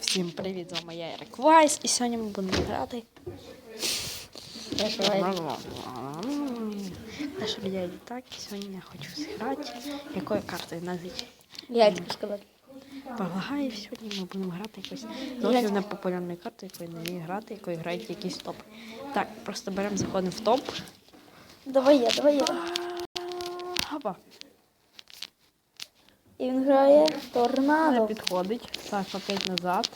Всім привіт, з вами я Ерик Вайс, і сьогодні ми будемо грати. Наша я і так, і сьогодні я хочу зіграти. Якою картою назвіть? Я тобі сказати. Полагаю, сьогодні ми будемо грати якусь зовсім непопулярну карту, якою не вмію грати, якою грають якісь топ. Так, просто беремо, заходимо в топ. Давай я, давай я. Опа, І він грає не торнадо. підходить. Так, опять назад.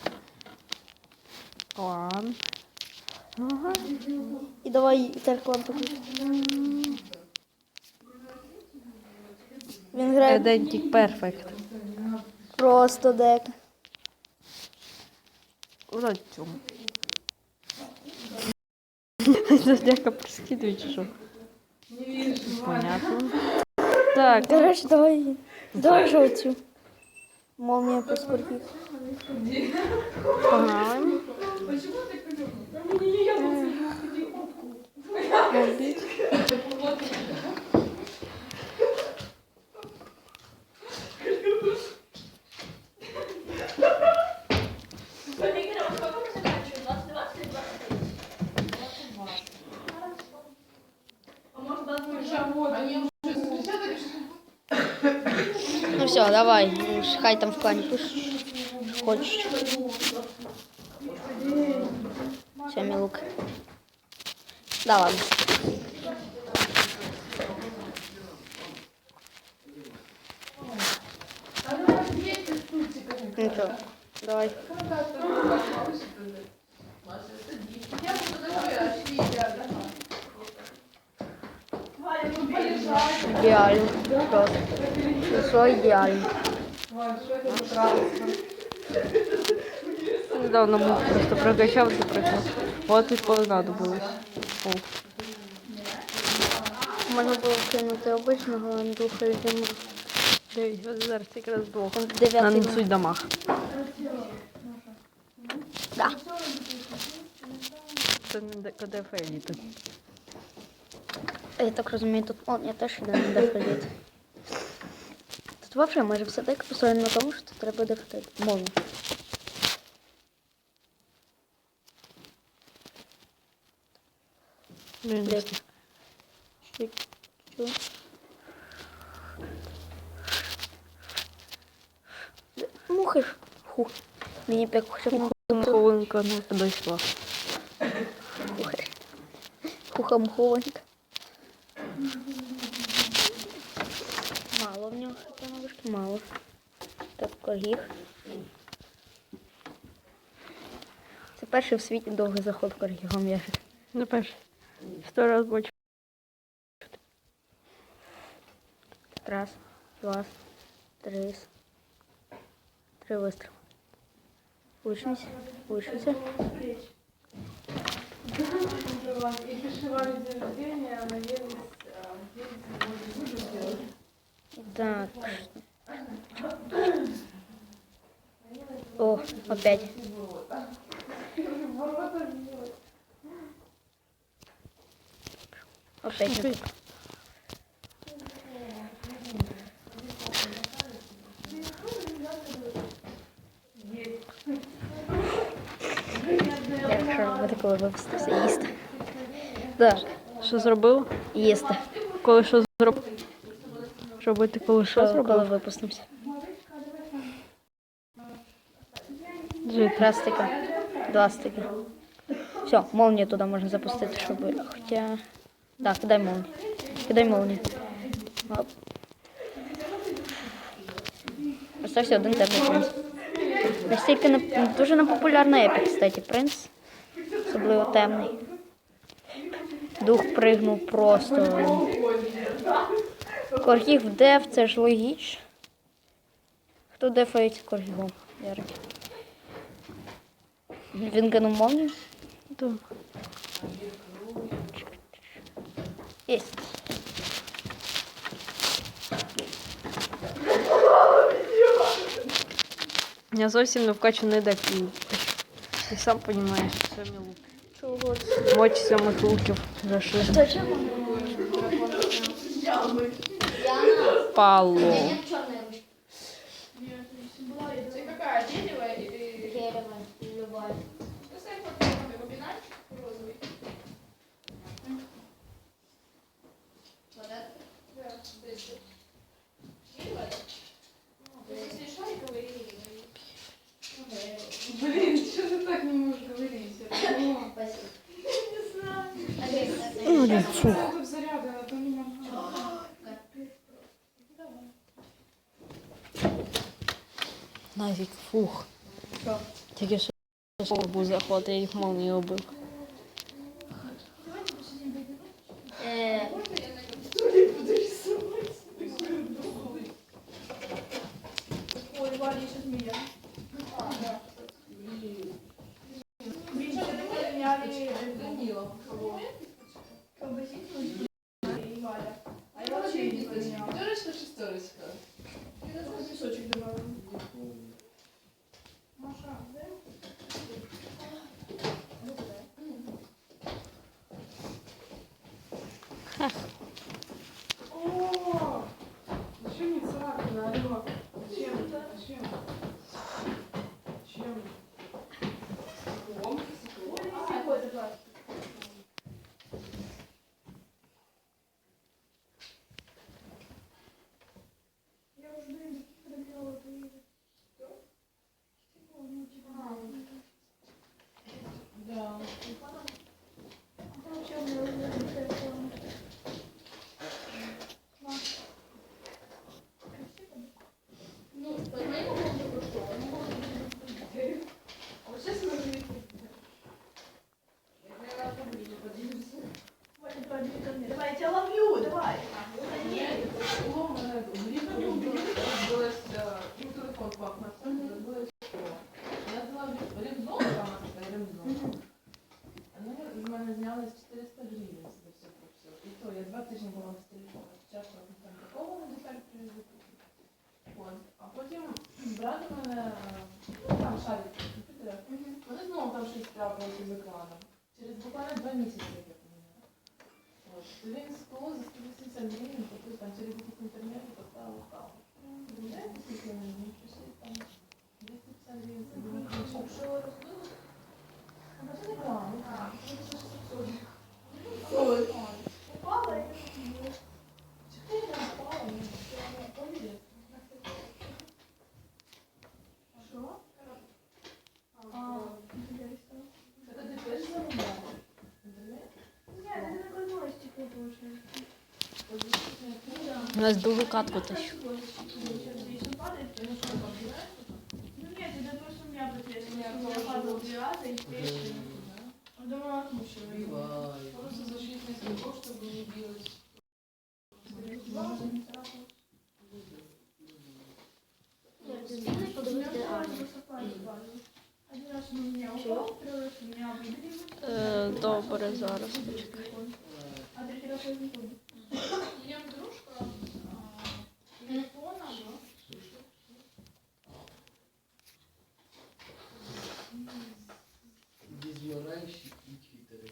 План. Ага. І давай телефон покажи. Він грає Identic Perfect. просто дек. Урод цьому. Зодяка прискидує чи що? Понятно. Так, Короче, давай. Давай же по скорпі. погнали. Все, давай. Хай там в плані пиш. Хочеш. Все, милук. Да ладно. Ну давай. Идеально. Просто. Все идеально. Недавно мух просто прокачав, запрыгнув. От і понадобилось. Можна було кинути обичного андуха і диму. дивись, от зараз якраз двох. Нанесуть дамаг. Да. Це не КДФ еліти. Я так розумію, тут он, я теж іде на. Тут взагалі майже все так построєно на тому, що треба. Чу- чу. Мухи. Ху. Мені б Хвилинка не дійшла. мухи. Хуха муховенька. Так, коріг. Це перший в світі довгий заход корігом яшик. Не перший. Сто раз бачу. Раз, два, три. Три вистріли. Вишнись, вишнися. Так. О, опять. Опять. не Якщо робити, коли випустився їсти. Так, Що зробив? їсти. Коли що зробив? Робити, коли що Що, коли зробив? випустимося? Раз стика, два стика. Все, молнію туди можна запустити, щоб. Хоча. Так, кидай молнію. Кидай молнію. Оп. Остався один темний принц. Настільки не, дуже непопулярна епік, кстати, принц. Особливо темний. Дух пригнув просто. Коргів деф, це ж логіч. Хто дефається коргігом? Ярик. Він кинув молнію? Так. Єсть. Я зовсім не вкачаний дек. І, і сам розумієш, що це мій лук. Чого? Моч сьомих луків зашли. Та упало. Блин, что ты так не можешь говорить? Спасибо. Не знаю. Ну, Назік, фух. Що? Тільки що був заход, я їх молнію убив. Е, Ой, Валя, ну там шарик комп'ютера, вони знову там щось трапилося з екраном. Через буквально два місяці я поміняла. От. Він скло за 180 гривень тобто там через якийсь інтернет поставив там. Знаєте, скільки мені пішли там 250 гривень. більше. Что разбила? Ну, це не знаю. Це просто 600 гривень. Ой. Ой. Упала и... Чотири не впало, ні. Повірте. Что? А, интересно. Це ти теж замовляла? Інтернет? Нет, это такой новый стекло получается. У нас другу катку тащу. Сейчас падает. Ну нет, это просто у меня потрясало. У меня падал две раза и трещина. Думала, отмучила. Просто зашить несколько, чтобы не билось. Один раз он у меня упал, второй раз у меня выдрили. Е, добре, зараз почекай. А третий раз я не помню. Зеленщик и Твиттере.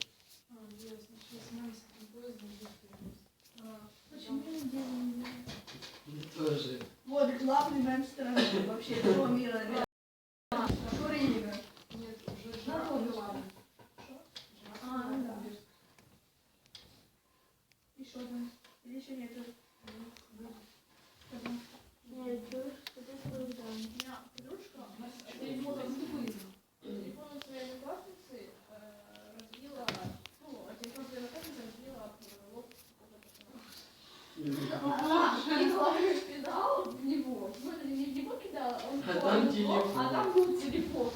Тоже. Вот главный мем страны вообще всего мира. Который Нет, уже жара была. А, ну да. Еще один. Или еще нет? Она кинула педал в него. Ну, не в него кидала, он А в там него, телефон. А там был телефон.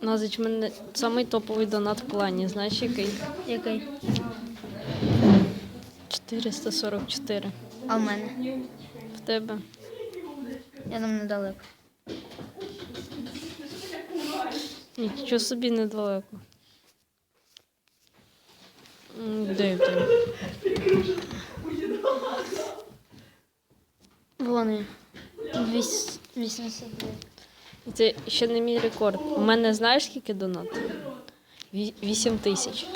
Назич, мене самий топовий донат в плані. Знаєш який? який? 444. А в мене? В тебе? Я там недалеко. Нічого собі недалеко. М, Де тебе? вони. 82. Це ще не мій рекорд. У мене знаєш скільки донат? Вісім тисяч.